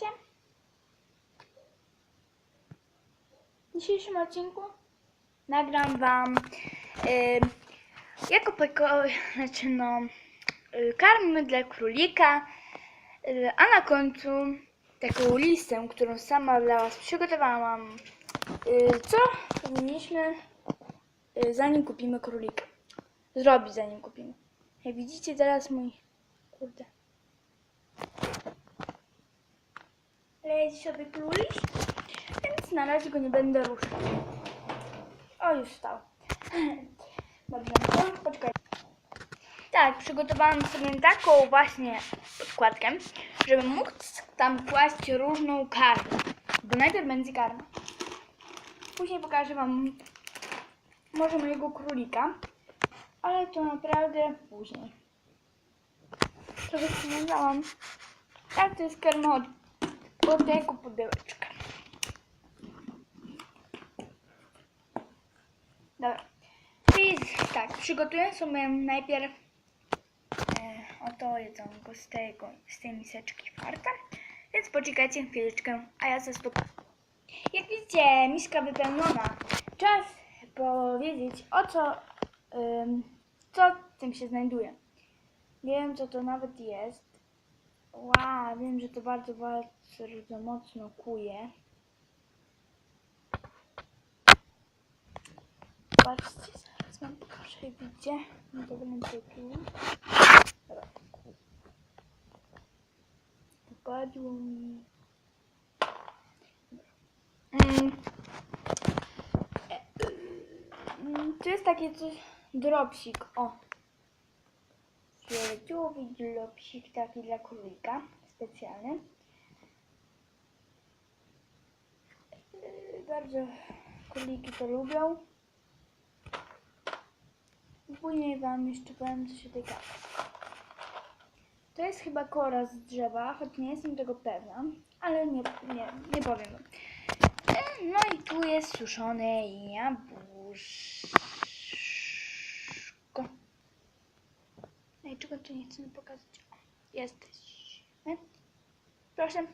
Słuchajcie. W dzisiejszym odcinku nagram Wam y, znaczy no, y, karmy dla królika, y, a na końcu taką listę, którą sama dla Was przygotowałam, y, co powinniśmy y, zanim kupimy królika. Zrobić zanim kupimy. Jak widzicie teraz mój, kurde, leci sobie królik, więc na razie go nie będę ruszać. O, już stał. Dobrze, no, poczekaj. Tak, przygotowałam sobie taką właśnie podkładkę, żeby móc tam kłaść różną karmę. Bo najpierw będzie karma. Później pokażę Wam może mojego królika, ale to naprawdę później. Trochę wspominałam, jak to jest karma od, od tego pudełeczka. Dobra. Czyli tak, przygotuję sobie najpierw e, oto jedzonko z, tego, z tej miseczki farta. Więc poczekajcie chwileczkę, a ja zaraz pokażę. Jak widzicie, miska wypełniona. Czas powiedzieć o co, co w tym się znajduje. Nie wiem co to nawet jest. Wow, wiem, że to bardzo, bardzo mocno kuje. Patrzcie, zaraz wam pokażę, widzicie. No to będę tu. Wypadło mi. Mm. Mm, Tu jest takie coś, dropsik, o. Fioletowy dropsik taki dla królika, specjalny. E, Bardzo króliki to lubią. Później wam jeszcze powiem coś o tej kawie. To jest chyba kora z drzewa, choć nie jestem tego pewna, ale nie, nie, nie powiem. E, No i tu jest suszone jabłuszko. Nie chcemy pokazać? Jesteśmy. Proszę.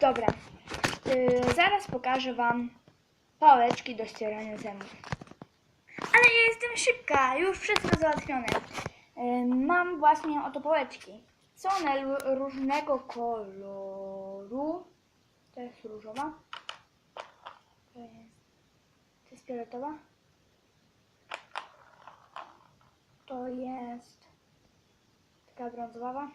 Dobra. Yy, zaraz pokażę wam pałeczki do ścierania zębów. Ale ja jestem szybka, już wszystko załatwione. Ym, Mam właśnie oto pałeczki. Są one różnego koloru. To jest różowa. To jest, to jest fioletowa. To jest taka brązowa.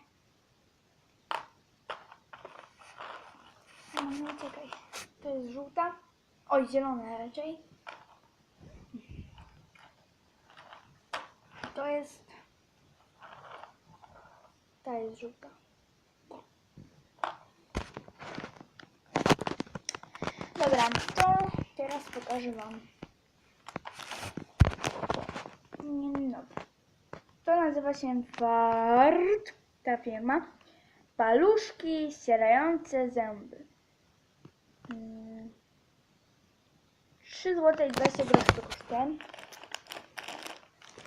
No, no czekaj. To jest żółta. Oj, zielona raczej. To jest. Ta jest żółta. Dobra, to teraz pokażę Wam. No. To nazywa się Fart, ta firma. Paluszki ścierające zęby. Mm. 3 zł i 20 groszy to kosztuje.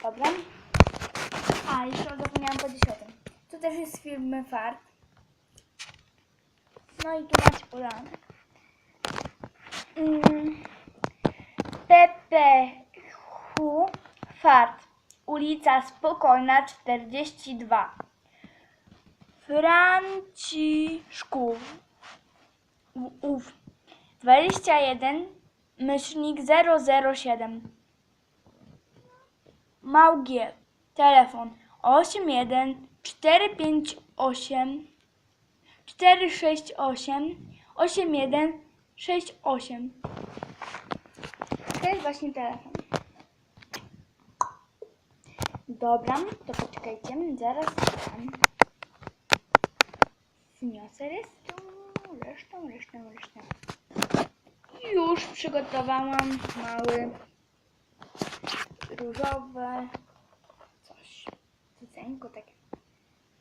Dobra. A, jeszcze zapomniałam powiedzieć o tym. To też jest firmy Fart. No i tu macie podane. Mm. Hu Fart. Ulica Spokojna 42. Franciszków. Ów. 21 myślnik 007. Małgie. Telefon 81 458 468 8168. To jest właśnie telefon. Dobra, to poczekajcie, zaraz tam zniosę resztę, resztę, resztę, resztę. Już przygotowałam mały różowe coś. Cycenko takie.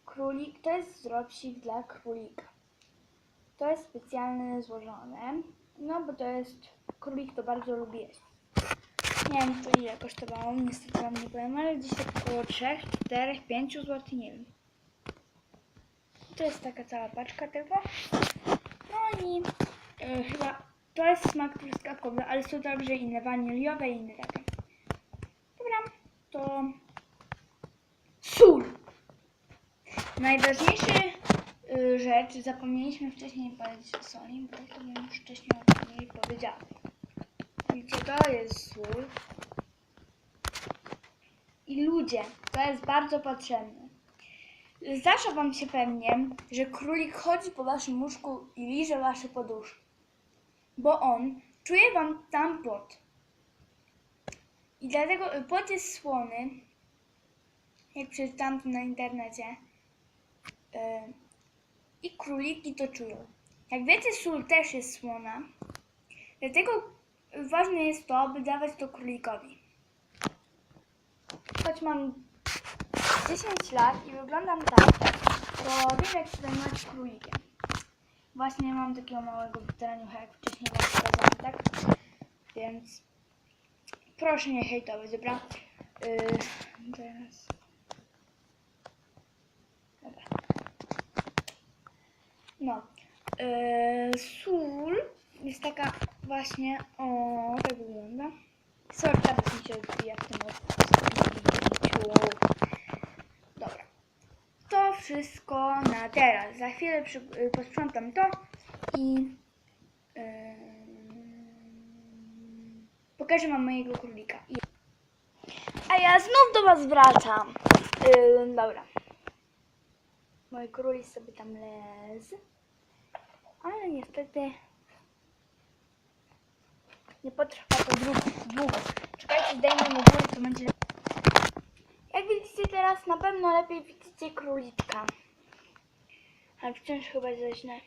Królik, to jest dropsik dla królika. To jest specjalnie złożone, no bo to jest, królik to bardzo lubi jeść. Nie wiem to ile kosztowało, niestety wam nie powiem, ale gdzieś tak około 3, 4, 5 zł, nie wiem. To jest taka cała paczka tego. No i e, chyba to jest smak truskawkowy, ale są także inne waniliowe i inne takie. Dobra, to sól. Najważniejszy y, rzecz, zapomnieliśmy wcześniej powiedzieć o soli, bo to bym już wcześniej o niej powiedziała. Widzicie, to jest sól. I ludzie, to jest bardzo potrzebne. Zdarza wam się pewnie, że królik chodzi po waszym łóżku i liże wasze poduszki, bo on czuje wam tam pot. I dlatego y, pot jest słony, jak przeczytałam to na internecie. Yy, I króliki to czują. Jak wiecie, sól też jest słona. Dlatego ważne jest to, by dawać to królikowi. Choć mam 10 lat i wyglądam tak, to wiem jak zajmować królikiem. Właśnie mam takiego małego weteraniucha, jak wcześniej wam pokazałam, tak? Więc proszę nie hejtować, dobra? Yy, teraz... Dobra. No. Yy, sól jest taka właśnie, o. Sorry, teraz mi się odbija w tym odcinku. Dobra. To wszystko na teraz. Za chwilę przy, y, posprzątam to i pokażę wam mojego królika. A ja znów do was wracam. Dobra. Mój królik sobie tam leży. Ale niestety nie potrwa to dłu- długo. Czekajcie, zdejmę mu górę, to będzie... Jak widzicie teraz, na pewno lepiej widzicie króliczka. Ale wciąż chyba źle.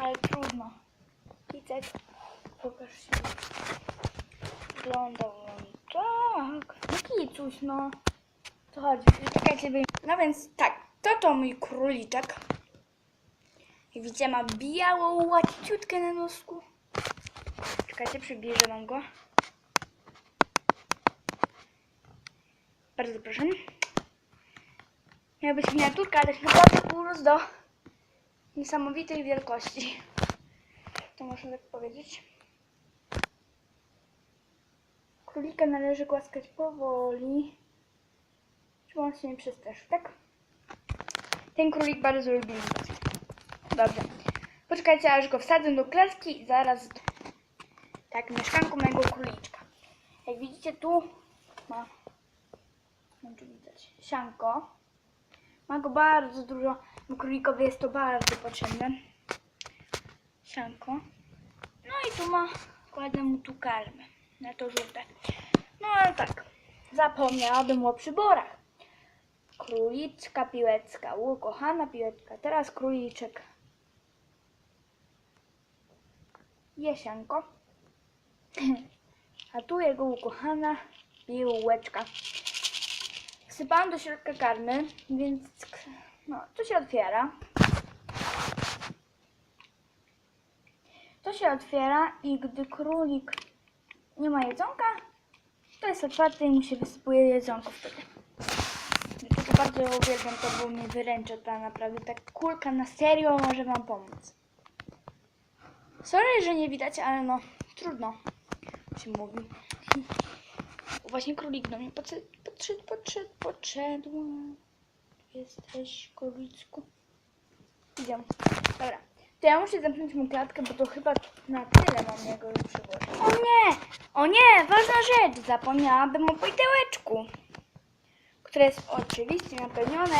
Ale trudno. Widzę. Pokaż się. Wygląda on tak. No kicuś, no. To chodzi. Czekajcie, by... No więc tak, to to mój króliczek. Jak widzicie, ma białą łaciutkę na nosku. Czekajcie, przybliżę wam go. Bardzo proszę. Miał być miniaturka, ale tak naprawdę urósł do niesamowitej wielkości. To można tak powiedzieć. Królika należy głaskać powoli, żeby on się nie przestraszył, tak? Ten królik bardzo lubi. Dobrze. Poczekajcie, aż go wsadzę do klatki i zaraz... Tak, mieszkanku mojego króliczka. Jak widzicie, tu ma... Nie wiem, widać. Sianko. Ma go bardzo dużo, bo królikowi jest to bardzo potrzebne. Sianko. No i tu ma... Kładę mu tu karmę. Na to żółte. No ale tak. Zapomniałabym o przyborach. Króliczka, piłeczka, ukochana piłeczka. Teraz króliczek. Jesianko. A tu jego ukochana piłeczka. Wsypałam do środka karmy, więc no, to się otwiera. To się otwiera i gdy królik nie ma jedzonka, to jest otwarte i mu się wysypuje jedzonko wtedy. Dlatego bardzo uwielbiam to, bo mnie wyręcza ta naprawdę tak kulka na serio może wam pomóc. Sorry, że nie widać, ale no trudno się mówi. Właśnie królik do mnie podszedł, podszedł, podszedł, Jesteś, królicku. Idziemy. Dobra. To ja muszę zamknąć mu klatkę, bo to chyba na tyle mam jego już. O nie! O nie! Ważna rzecz! Zapomniałabym o pojdełeczku, które jest oczywiście napełnione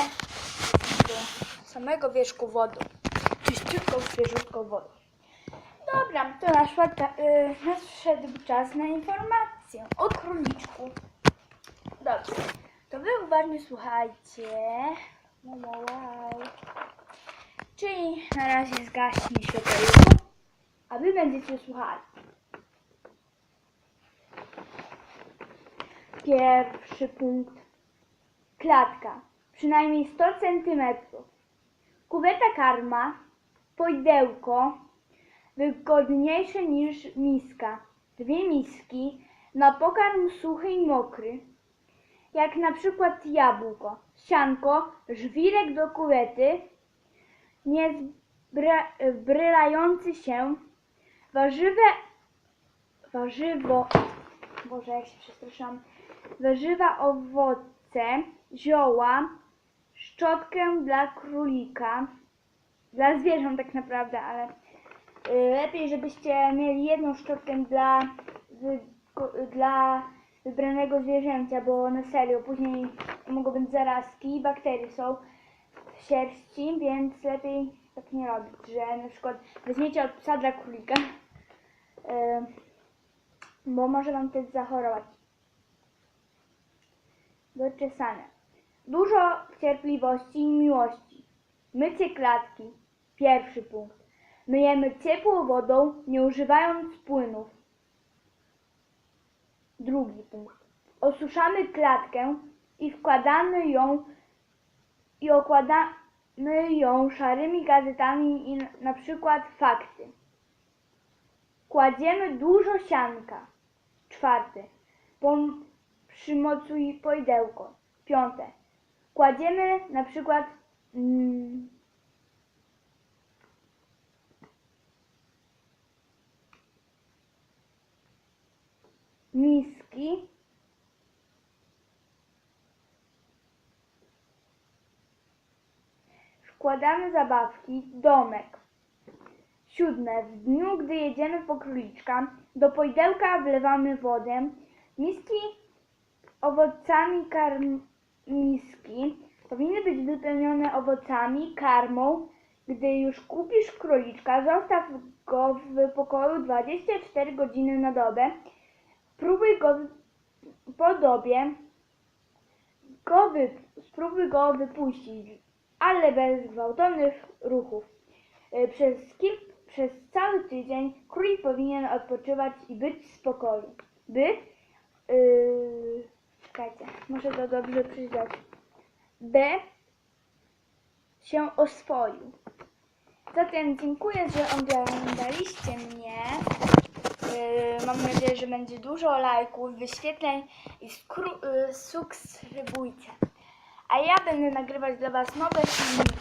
do samego wierzchu wodą. Czyściutką, świeżutką wodą. Dobra, to naszła ta, y, nadszedł czas na informację o króliczku. Dobrze, to wy uważnie słuchajcie. Wow, wow, wow. Czyli na razie zgaśnie światełko, a wy będziecie słuchali. Pierwszy punkt. Klatka. Przynajmniej 100 cm. Kuweta karma. Pojdełko wygodniejsze niż miska. Dwie miski na pokarm suchy i mokry. jak na przykład jabłko, sianko, żwirek do kuwety, niezbrylający się, warzywe, warzywo, Boże, jak się przestraszyłam, warzywa, owoce, zioła, szczotkę dla królika, dla zwierząt tak naprawdę, ale lepiej, żebyście mieli jedną szczotkę dla, dla wybranego zwierzęcia, bo na serio, później mogą być zarazki bakterie są w sierści, więc lepiej tak nie robić, że na przykład weźmiecie od psa dla królika, y, bo może wam też zachorować. Wyczesane. Dużo cierpliwości i miłości. Mycie klatki. Pierwszy punkt. Myjemy ciepłą wodą, nie używając płynów. Drugi punkt. Osuszamy klatkę i wkładamy ją i okładamy ją szarymi gazetami i na- przykład fakty. Kładziemy dużo sianka. Czwarty. Pom- przymocuj poidełko. Piąte. Kładziemy na przykład mm, miski Wkładamy zabawki, domek. Siódme. W dniu, gdy jedziemy po króliczka, do poidełka wlewamy wodę. Miski owocami karmiski powinny być wypełnione owocami, karmą. Gdy już kupisz króliczka, zostaw go w pokoju 24 godziny na dobę. Próbuj go podobie, go wy, spróbuj go wypuścić, ale bez gwałtownych ruchów. Y, Przez, przez cały tydzień królik powinien odpoczywać i być w spokoju, by Yy, czekajcie, muszę to dobrze przeczytać. B się oswoił. Zatem dziękuję, że oglądaliście mnie. Yy, mam nadzieję, że będzie dużo lajków, wyświetleń i yy, subskrybujcie. A ja będę nagrywać dla Was nowe filmiki,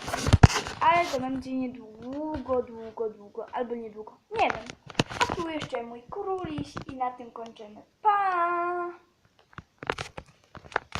ale to będzie niedługo, długo, długo, albo niedługo, nie wiem. A tu jeszcze mój króliś i na tym kończymy. Pa!